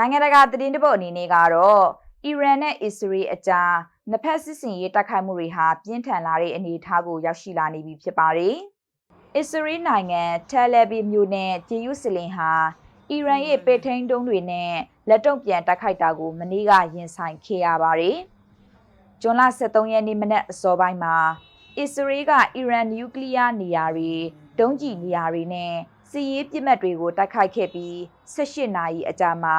နိုင်ငံတကာသတင်းတပုတ်အနေနဲ့ကတော့အီရန်နဲ့အစ္စရေးအကြားနှစ်ဖက်စစ်စင်ရေးတိုက်ခိုက်မှုတွေဟာပြင်းထန်လာတဲ့အနေအထားကိုရောက်ရှိလာနေပြီဖြစ်ပါတယ်။အစ္စရေးနိုင်ငံတယ်လ်အဗီမြို့နဲ့ဂျေရုဆလင်ဟာအီရန်ရဲ့ပေထိန်တုံးတွေနဲ့လက်တုံ့ပြန်တိုက်ခိုက်တာကိုမနေ့ကရင်ဆိုင်ခဲ့ရပါတယ်။ဇွန်လ23ရက်နေ့မနက်အစောပိုင်းမှာအစ္စရေးကအီရန်နျူကလ িয়ার နေရာတွေဒုံးကျည်နေရာတွေနဲ့ စီးရေးပစ်မှတ်တွေကိုတိုက်ခိုက်ခဲ့ပြီး18နာရီအကြာမှာ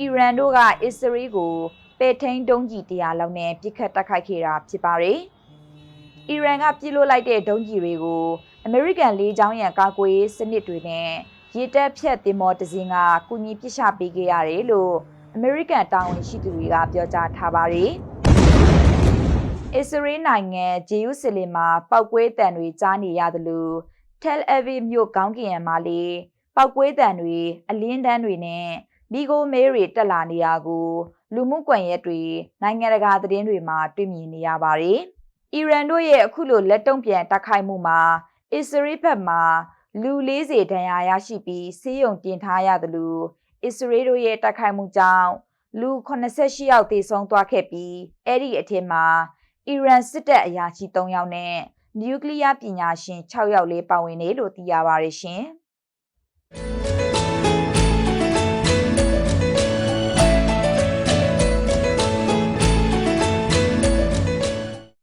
အီရန်တို့ကအစ္စရေးကိုပေထိန်ဒုံးကျည်100လောက်နဲ့ပစ်ခတ်တိုက်ခိုက်ခဲ့တာဖြစ်ပါတယ်။အီရန်ကပြစ်လို့လိုက်တဲ့ဒုံးကျည်တွေကိုအမေရိကန်လေကြောင်းရန်ကာကွယ်ရေးစနစ်တွေနဲ့ရေတပ်ဖြတ်တင်မော်တစင်းကကုညီပစ်ချပေးခဲ့ရတယ်လို့အမေရိကန်တာဝန်ရှိသူတွေကပြောကြားထားပါတယ်။အစ္စရေးနိုင်ငံဂျေရုဆလင်မှာပောက်ကွဲတံတွေကြားနေရသလို တယ်လ်အဗီမြို့ကောင်းကင်ယံမှာလေပောက်ကွဲတံတွေအလင်းတန်းတွေနဲ့မီဂိုမဲတွေတက်လာနေရကိုလူမှုကွန်ရက်တွေနိုင်ငံတကာသတင်းတွေမှာတွေ့မြင်နေရပါတယ်။အီရန်တို့ရဲ့အခုလိုလက်တုံ့ပြန်တိုက်ခိုက်မှုမှာအစ္စရေးဘက်မှာလူ40ဒဏ်ရာရရှိပြီးဆေးရုံတင်ထားရသလိုအစ္စရေးတို့ရဲ့တိုက်ခိုက်မှုကြောင့်လူ88ယောက်သေဆုံးသွားခဲ့ပြီးအဲ့ဒီအထက်မှာအီရန်စစ်တပ်အရာရှိ3ယောက်နဲ့ နျူကလ িয়ার ပညာရှင်6ယောက်လေးပါဝင်တယ်လို့သိရပါတယ်ရှင်။